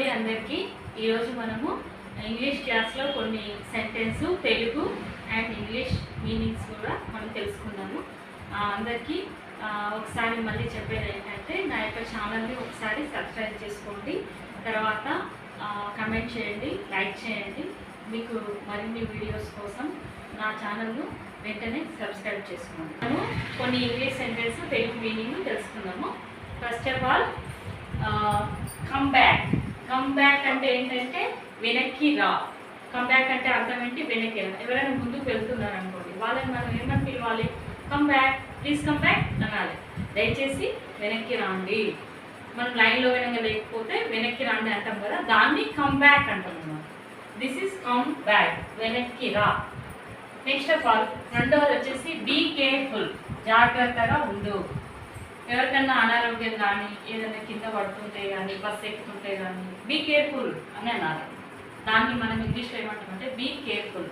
అండి అందరికీ. ఈరోజు మనము ఇంగ్లీష్ క్లాస్లో కొన్ని sentence Telugu and English meanings కూడా మనం తెలుసుకున్నాము. అందరికీ ఒకసారి మళ్ళీ చెప్పేది ఏంటంటే నా యొక్క ఛానల్ని ఒకసారి సబ్స్క్రైబ్ చేసుకోండి. తర్వాత కమెంట్ చేయండి లైక్ చేయండి. మీకు మరిన్ని వీడియోస్ కోసం నా ఛానల్ను వెంటనే సబ్స్క్రైబ్ చేసుకోండి. మనము కొన్ని ఇంగ్లీష్ సెంటెన్స్ తెలుగు మీనింగ్ తెలుసుకున్నాము. First of all come back come back అంటే ఏంటంటే వెనక్కి రా. కమ్ బ్యాక్ అంటే అర్థం ఏంటి? వెనక్కి రా. ఎవరైనా ముందుకు వెళ్తున్నారు అనుకోండి వాళ్ళని మనం ఏమని పిలవాలి? Come back please come back అనాలి. దయచేసి వెనక్కి రాండి. మనం లైన్లో వెనక లేకపోతే వెనక్కి రాండి అంటాం కదా? దాన్ని కమ్ బ్యాక్ అంటాం అన్నమాట దిస్ ఇస్ కమ్ బ్యాక్ వెనక్కి రా. నెక్స్ట్ ఆఫ్ ఆల్ రెండవది వచ్చేసి బీ కేర్ఫుల్ జాగ్రత్తగా ఉండు. ఎవరికన్నా అనారోగ్యం కానీ ఏదైనా కింద పడుతుంటే కానీ బస్ ఎక్కుతుంటే కానీ బీ కేర్ఫుల్ అని అన్నారు దాన్ని మనం ఇంగ్లీష్లో ఏమంటామంటే బీ కేర్ఫుల్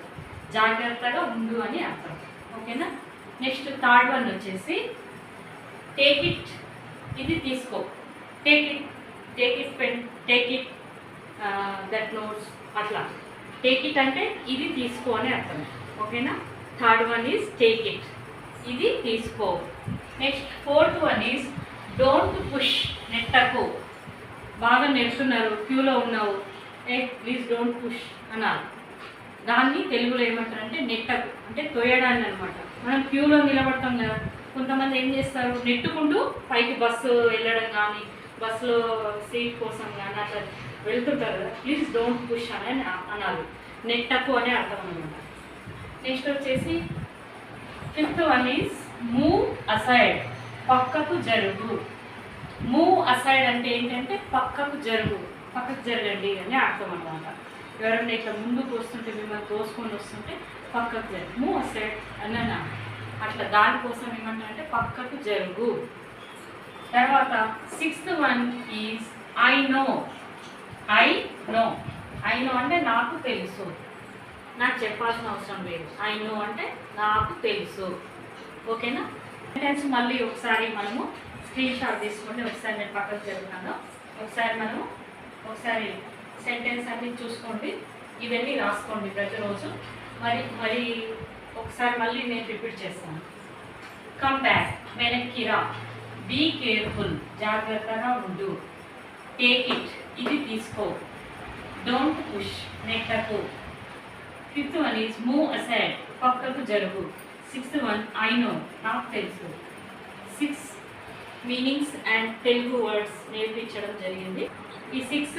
జాగ్రత్తగా ఉండు అని అర్థం. ఓకేనా? నెక్స్ట్ థర్డ్ వన్ వచ్చేసి టేక్ ఇట్ ఇది తీసుకో. Take it take it pen take it that notes అట్లా. టేక్ ఇట్ అంటే ఇది తీసుకో అని అర్థం. ఓకేనా? Third one is take it ఇది తీసుకో. Next fourth one is don't push నెట్టకు బాగా నెడుతున్నారు క్యూలో ఉన్నావు. ఏ ప్లీజ్ డోంట్ పుష్ అన్నారు. దాన్ని తెలుగులో ఏమంటారంటే నెట్టకు అంటే తోయడాన్ని అనమాట మనం క్యూలో నిలబడతాం కదా కొంతమంది ఏం చేస్తారు? నెట్టుకుంటూ పైకి బస్సు వెళ్ళడం కానీ బస్సులో సీట్ కోసం కానీ అట్లా వెళ్తుంటారు కదా ప్లీజ్ డోంట్ పుష్ అని అనాలి నెట్టకు అనే అర్థం అనమాట నెక్స్ట్ వచ్చేసి fifth one is move aside పక్కకు జరుగు. మూవ్ అసైడ్ అంటే ఏంటంటే పక్కకు జరుగు. పక్కకు జరగండి అని అర్థం అనమాట ఎవరైనా ఇట్లా ముందుకు వస్తుంటే మిమ్మల్ని తోసుకొని వస్తుంటే పక్కకు జరుగు. మూవ్ అసైడ్ అన్న. అట్లా దానికోసం ఏమంటారంటే పక్కకు జరుగు. తర్వాత sixth one is I know I know I know అంటే నాకు తెలుసు. నాకు చెప్పాల్సిన అవసరం లేదు. ఐ నో అంటే నాకు తెలుసు. ఓకేనా? సెంటెన్స్ మళ్ళీ ఒకసారి మనము స్క్రీన్ షాట్ తీసుకుంటే ఒకసారి నేను పక్కకు జరుగుతాను. ఒకసారి మనము ఒకసారి సెంటెన్స్ అన్ని చూసుకోండి. ఇవన్నీ రాసుకోండి ప్రతిరోజు. మరి మరి ఒకసారి మళ్ళీ నేను రిపీట్ చేస్తాను. కమ్ బ్యాక్ వెనక్కి రా. బీ కేర్ఫుల్ జాగ్రత్తగా ఉండు. టేక్ ఇట్ ఇది తీసుకో. Don't push నెట్టకు. Fifth one is move aside పక్కకు జరుగు. సిక్స్ వన్ ఐ నో నాకు తెలుసు. Six meanings and Telugu words నేర్పించడం జరిగింది. ఈ సిక్స్